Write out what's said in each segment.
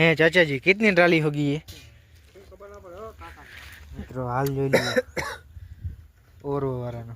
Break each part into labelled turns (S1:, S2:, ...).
S1: हैं चाचा जी कितनी ट्राली होगी ये મિત્રો હાલ જોઈ લો ઓરો વાળાનો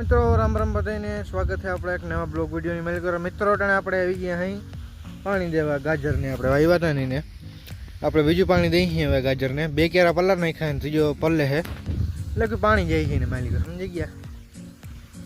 S1: મિત્રો રામ રામ બધાને સ્વાગત છે આપણે એક નવા બ્લોગ વિડીયોની મળી કરો મિત્રો ટાણે આપણે આવી ગયા અહીં પાણી દેવા ગાજરને આપણે વાવ્યા હતા નહીં ને આપણે બીજું પાણી દઈએ હવે ગાજરને બે કેરા પલ્લા નાખ્યા ત્રીજો પલ્લે છે એટલે કે પાણી જાય છે ને માલિક સમજી ગયા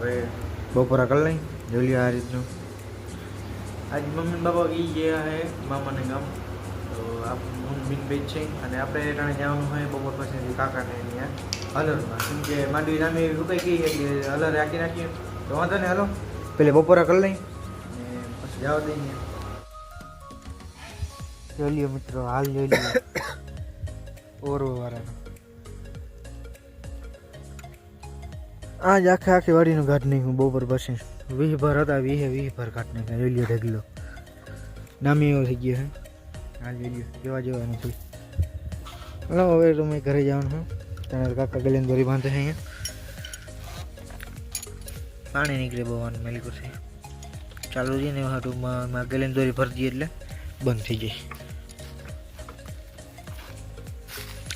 S1: હવે બપોરા કરી લઈ જોઈ લ્યો આ રીતનું આજ મમ્મી બાપા એ ગયા હે મામાને ગામ તો આપ મમ્મી મીનભાઈ છે અને આપણે ટાણે જવાનું હોય બપોર પછી કાકાને અહીંયા અલરમાં કેમ કે માંડવી નામે રૂપાઈ ગઈ એટલે અલર રાખી નાખીએ તો વાંધો ને હાલો પેલે બપોરા કરી લઈ પછી જવા દઈએ જોઈ લ્યો મિત્રો હાલ જોઈ લ્યો ઓરો વાળાનો આજ આખે આખી વાડીનું ઘાટ નહીં બપોર પછી વીસ ભર હતા વીસે વીસ ભર ઘાટ નહીં રેલિયો ઢગલો નામી એવો થઈ ગયો હે આજ રેલિયો કેવા જવાનું છે હલો હવે તો મેં ઘરે જવાનું છું તને કાકા ગલીને દોરી બાંધે છે અહીંયા પાણી નીકળે બવાનું મેલી કરશે ચાલુ રહીને ને હાટુમાં ગલીને દોરી ભરી દઈએ એટલે બંધ થઈ જાય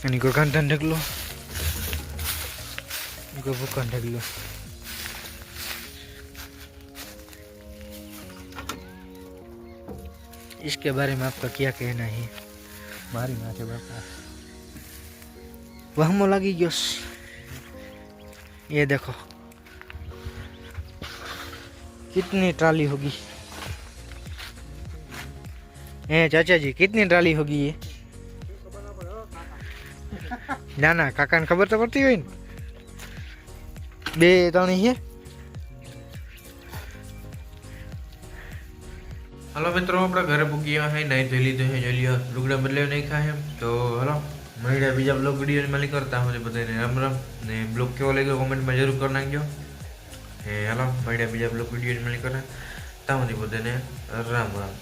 S1: એની કોઈ કાંતા ઢગલો गुकलो इसके बारे में आपका क्या कहना है मारी मारे बाबा वह मोलागी जोश ये देखो कितनी ट्राली होगी ए चाचा जी कितनी ट्राली होगी ये ना ना काका ने खबर तो पड़ती हुई ना બે તણી છે
S2: હાલો મિત્રો અપણ ઘરે ભુગીયા હાઈ નઈ દે લીધો છે જલિયા રૂગડા બદલે નઈખ્યા છે તો હાલો મૈડા બીજા બ્લોગ વિડિયો મેલી કરતા હોલે બધાયને આમરમ ને બ્લોગ કેવો લાગી ગયો કોમેન્ટ મે જરૂર કરનાજો કે હાલો મૈડા બીજા બ્લોગ વિડિયો મેલી કરતા તામની બોલેને રામ રામ